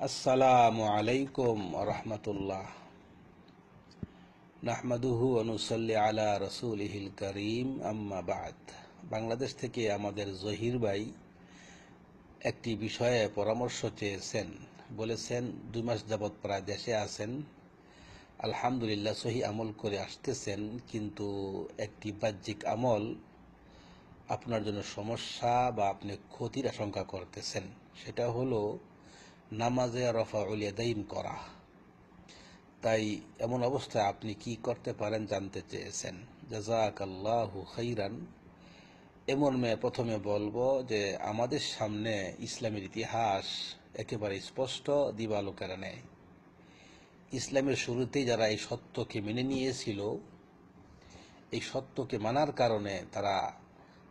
আসসালামু আলাইকুম রহমতুল্লাহ। নাহমাদুহু অনুসল্লি আলা রসুল ইহিল করিম, আম্মা বাদ। বাংলাদেশ থেকে আমাদের জহির ভাই একটি বিষয়ে পরামর্শ চেয়েছেন। বলেছেন, দুই মাস যাবৎ প্রায় দেশে আছেন। আলহামদুলিল্লাহ, সহি আমল করে আসতেছেন, কিন্তু একটি বাহ্যিক আমল আপনার জন্য সমস্যা বা আপনি ক্ষতির আশঙ্কা করতেছেন। সেটা হলো নামাজে রফা উলিয়াদাইন করা। তাই এমন অবস্থায় আপনি কি করতে পারেন জানতে চেয়েছেন? জাজাক আল্লাহু খৈরান এমন মেয়ে প্রথমে বলব যে, আমাদের সামনে ইসলামের ইতিহাস একেবারে স্পষ্ট, দিবালোকের নেয় ইসলামের শুরুতেই যারা এই সত্যকে মেনে নিয়েছিল, এই সত্যকে মানার কারণে তারা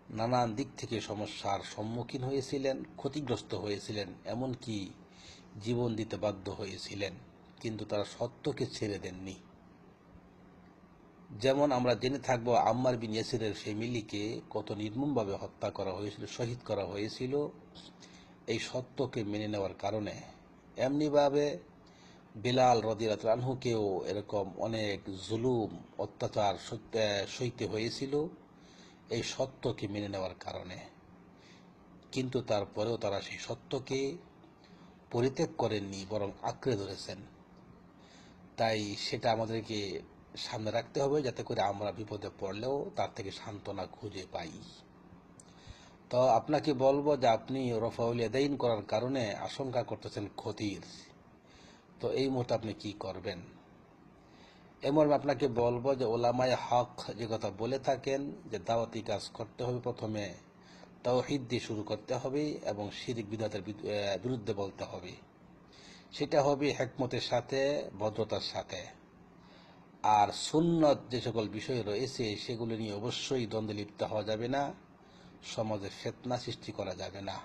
নানান দিক থেকে সমস্যার সম্মুখীন হয়েছিলেন, ক্ষতিগ্রস্ত হয়েছিলেন, এমনকি জীবন দিতে বাধ্য হয়েছিলেন, কিন্তু তারা সত্যকে ছেড়ে দেননি। যেমন আমরা জেনে থাকব, আম্মার বিন ইয়াসিরের ফ্যামিলিকে কত নির্মমভাবে হত্যা করা হয়েছিল, শহীদ করা হয়েছিল। এই সত্যকে মেনে নেওয়ার কারণে এমনিভাবে বিলাল রদিরাত রানহুকেও এরকম অনেক জুলুম, অত্যাচার সইতে- হয়েছিল। এই সত্যকে মেনে নেওয়ার কারণে। কিন্তু তারপরেও তারা সেই সত্যকে পরিত্যাগ করেননি, বরং আঁকড়ে ধরেছেন। তাই সেটা আমাদেরকে সামনে রাখতে হবে, যাতে করে আমরা বিপদে পড়লেও তার থেকে সান্ত্বনা খুঁজে পাই। তো আপনাকে বলব যে আপনি রফাউল ইয়াদাইন করার কারণে আশঙ্কা করতেছেন ক্ষতির। তো এই মুহূর্তে আপনি কি করবেন? এমন আপনাকে বলব যে ওলামায় হক যে কথা বলে থাকেন, যে দাওয়াতি কাজ করতে হবে প্রথমে। তাওহিদ দিয়ে শুরু করতে হবে এবং শিরিক বিদাতের বিরুদ্ধে বলতে হবে। সেটা হবে হেকমতের সাথে, ভদ্রতার সাথে। আর সুন্নত যে সকল বিষয় রয়েছে, সেগুলো নিয়ে অবশ্যই দ্বন্দ্বে লিপ্ত হওয়া যাবে না, সমাজে ফেতনা সৃষ্টি করা যাবে না।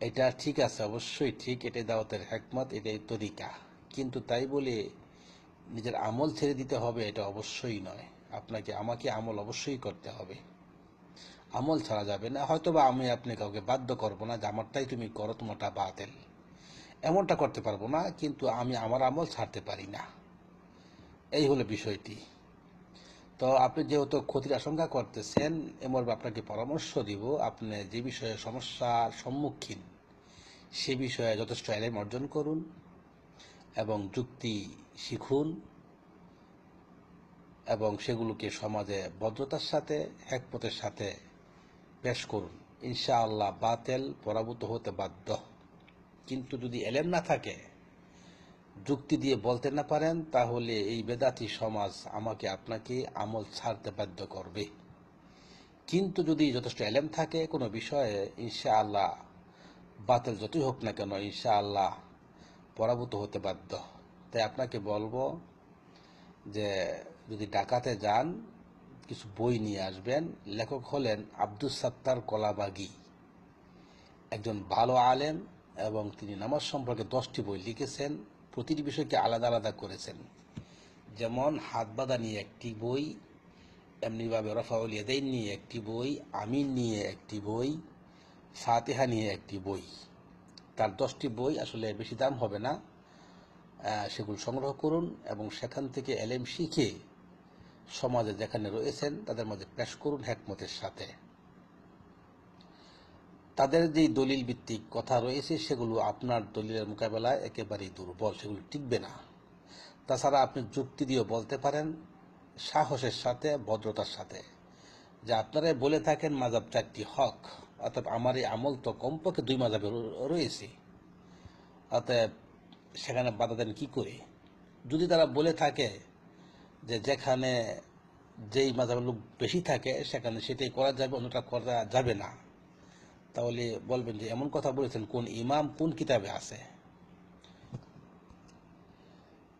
এটা ঠিক আছে, অবশ্যই ঠিক এটাই দাওয়াতের হেকমত, এটাই তরিকা। কিন্তু তাই বলে নিজের আমল ছেড়ে দিতে হবে, এটা অবশ্যই নয়। আপনাকে, আমাকে আমল অবশ্যই করতে হবে। আমল ছাড়া যাবে না। হয়তো বা আমি আপনি কাউকে বাধ্য করব না যে, আমারটাই তুমি করো, তোমারটা বাতিল। এমনটা করতে পারব না, কিন্তু আমি আমার আমল ছাড়তে পারি না। এই হলো বিষয়টি। তো আপনি যেহেতু ক্ষতির আশঙ্কা করতেছেন এমন আপনাকে পরামর্শ দিব, আপনি যে বিষয়ে সমস্যার সম্মুখীন, সে বিষয়ে যথেষ্ট এলেম অর্জন করুন এবং যুক্তি শিখুন এবং সেগুলোকে সমাজে ভদ্রতার সাথে, একমতের সাথে পেশ করুন। ইনশাআল্লাহ বাতেল পরাভূত হতে বাধ্য। কিন্তু যদি এলেম না থাকে, যুক্তি দিয়ে বলতে না পারেন, তাহলে এই বেদাতি সমাজ আমাকে আপনাকে আমল ছাড়তে বাধ্য করবে। কিন্তু যদি যথেষ্ট এলেম থাকে কোনো বিষয়ে, ইনশাআল্লাহ বাতিল যতই হোক না কেন, ইনশাআল্লাহ পরাভূত হতে বাধ্য। তাই আপনাকে বলব যে, যদি ডাকাতে যান কিছু বই নিয়ে আসবেন। লেখক হলেন আব্দুল সাত্তার কলাবাগি। একজন ভালো আলেম এবং তিনি নামাজ সম্পর্কে দশটি বই লিখেছেন, প্রতিটি বিষয়কে আলাদা আলাদা করেছেন। যেমন, হাত বাঁধা নিয়ে একটি বই, এমনিভাবে রফাউল ইয়াদাইন নিয়ে একটি বই, আমিন নিয়ে একটি বই, ফাতেহা নিয়ে একটি বই। তার দশটি বই আসলে বেশি দাম হবে না। সেগুলো সংগ্রহ করুন এবং সেখান থেকে এলেম শিখে সমাজে যেখানে রয়েছেন, তাদের মধ্যে পেশ করুন হ্যাকমতের সাথে। তাদের যে দলিল ভিত্তিক কথা রয়েছে, সেগুলো আপনার দলিলের মোকাবেলায় একেবারেই দুর্বল, সেগুলো টিকবে না। তাছাড়া আপনি যুক্তি দিয়েও বলতে পারেন, সাহসের সাথে, ভদ্রতার সাথে। যে আপনারা বলে থাকেন মাজাব চারটি হক অর্থাৎ আমার এই আমল তো কমপক্ষে দুই মাজাবে রয়েছে। অতএব সেখানে বাধা দেন কী করে? যদি তারা বলে থাকে যে যেখানে যেই মাজাবের লোক বেশি থাকে, সেখানে সেটাই করা যাবে, অন্যটা করা যাবে না। তাহলে বলবেন যে এমন কথা বলেছেন, কোন ইমাম কোন কিতাবে আছে?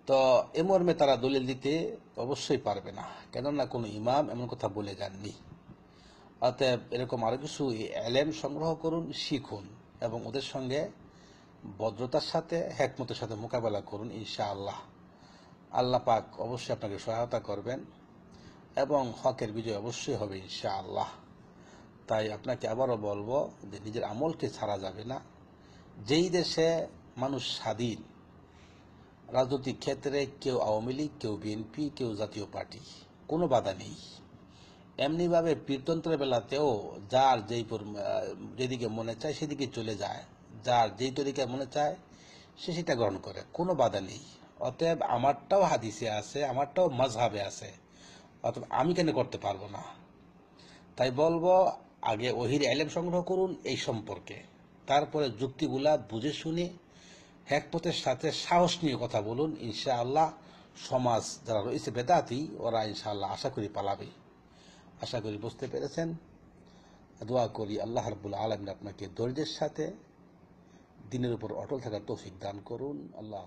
তো এ মর্মে তারা দলিল দিতে অবশ্যই পারবে না, কেননা কোনো ইমাম এমন কথা বলে যাননি। অতএব এরকম আরও কিছু এলেম সংগ্রহ করুন, শিখুন, এবং ওদের সঙ্গে ভদ্রতার সাথে হ্যাকমতের সাথে মোকাবেলা করুন, ইনশাআল্লাহ। আল্লাহ পাক অবশ্যই আপনাকে সহায়তা করবেন এবং হকের বিজয় অবশ্যই হবে ইনশা আল্লাহ তাই আপনাকে আবারও বলব যে নিজের আমলকে ছাড়া যাবে না। যেই দেশে মানুষ স্বাধীন, রাজনৈতিক ক্ষেত্রে কেউ আওয়ামী লীগ, কেউ বিএনপি, কেউ জাতীয় পার্টি, কোনো বাধা নেই। এমনিভাবে পীরতন্ত্রের বেলাতেও যার যেই যেদিকে মনে চায় সেদিকে চলে যায়। যার যেই তরিকা মনে চায় সে সেটা গ্রহণ করে, কোনো বাধা নেই। অতএব আমারটাও হাদিসে আছে, আমারটাও মাঝহাবে আছে। অতএব আমি কেন করতে পারব না? তাই বলব, আগে ওহির এলেম সংগ্রহ করুন এই সম্পর্কে। তারপরে যুক্তিগুলা বুঝে শুনে হ্যাকপথের সাথে সাহস নিয়ে কথা বলুন, ইনশাআল্লাহ সমাজ যারা রয়েছে বেদাতি, ওরা ইনশাআল্লাহ আশা করি পালাবে। আশা করি বুঝতে পেরেছেন। দোয়া করি আল্লাহ রাব্বুল আলমিন আপনাকে ধৈর্যের সাথে দিনের উপর অটল থাকার তৌফিক দান করুন। আল্লাহ